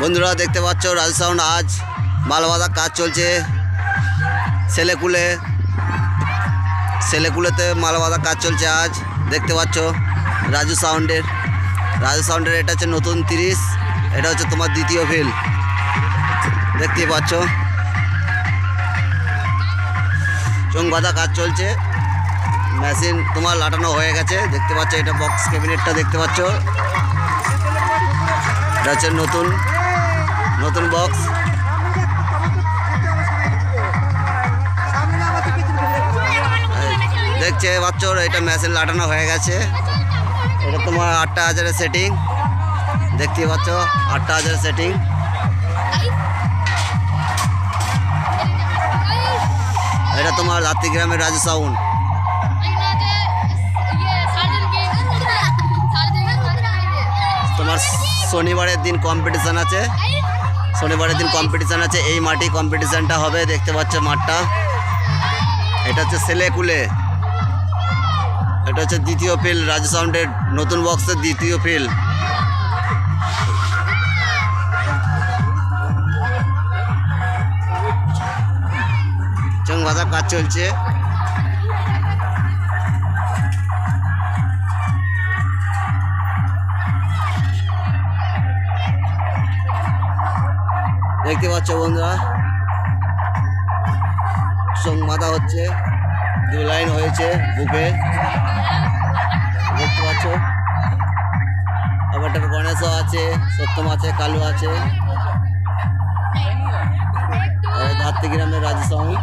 বন্ধুরা দেখতে পাচ্ছ রাজু সাউন্ড, আজ মালবাদা কাজ চলছে ছেলেকুলে। ছেলেকুলেতে মালবাদা কাজ চলছে আজ, দেখতে পাচ্ছ রাজু সাউন্ডের। রাজু সাউন্ডের এটা হচ্ছে নতুন তিরিশ, এটা হচ্ছে তোমার দ্বিতীয় ফিল। দেখতে পাচ্ছ। চোং বাঁধা কাজ চলছে। মেশিন তোমার লাটানো হয়ে গেছে, দেখতে পাচ্ছ এটা বক্স ক্যাবিনেটটা দেখতে পাচ্ছ। এটা হচ্ছে নতুন নতুন বক্স দেখছে বাচ্চর এটা মেশিন লাটানো হয়ে গেছে। এটা তোমার আটটা হাজারের সেটিং দেখতে পাচ্ছ, আটটা হাজারের সেটিং এটা তোমার রাত্রিগ্রামের রাজু সাউন্ড শনিবারের দিন কম্পিটিশান আছে। শনিবারের দিন কম্পিটিশান আছে। এই মাটি কম্পিটিশানটা হবে, দেখতে পাচ্ছ মাঠটা। এটা হচ্ছে ছেলেকুলে এটা হচ্ছে দ্বিতীয় ফিল রাজু সাউন্ডের নতুন বক্সের দ্বিতীয় ফিল চং কাজ চলছে। দেখতে পাচ্ছ বন্ধুরা? সং মাথা হচ্ছে দু লাইন হয়েছে বুকে। দেখতে পাচ্ছ? আবার গণেশও আছে সত্যম আছে কালু আছে। ধাত্রী গ্রামের রাজু সাউন্ড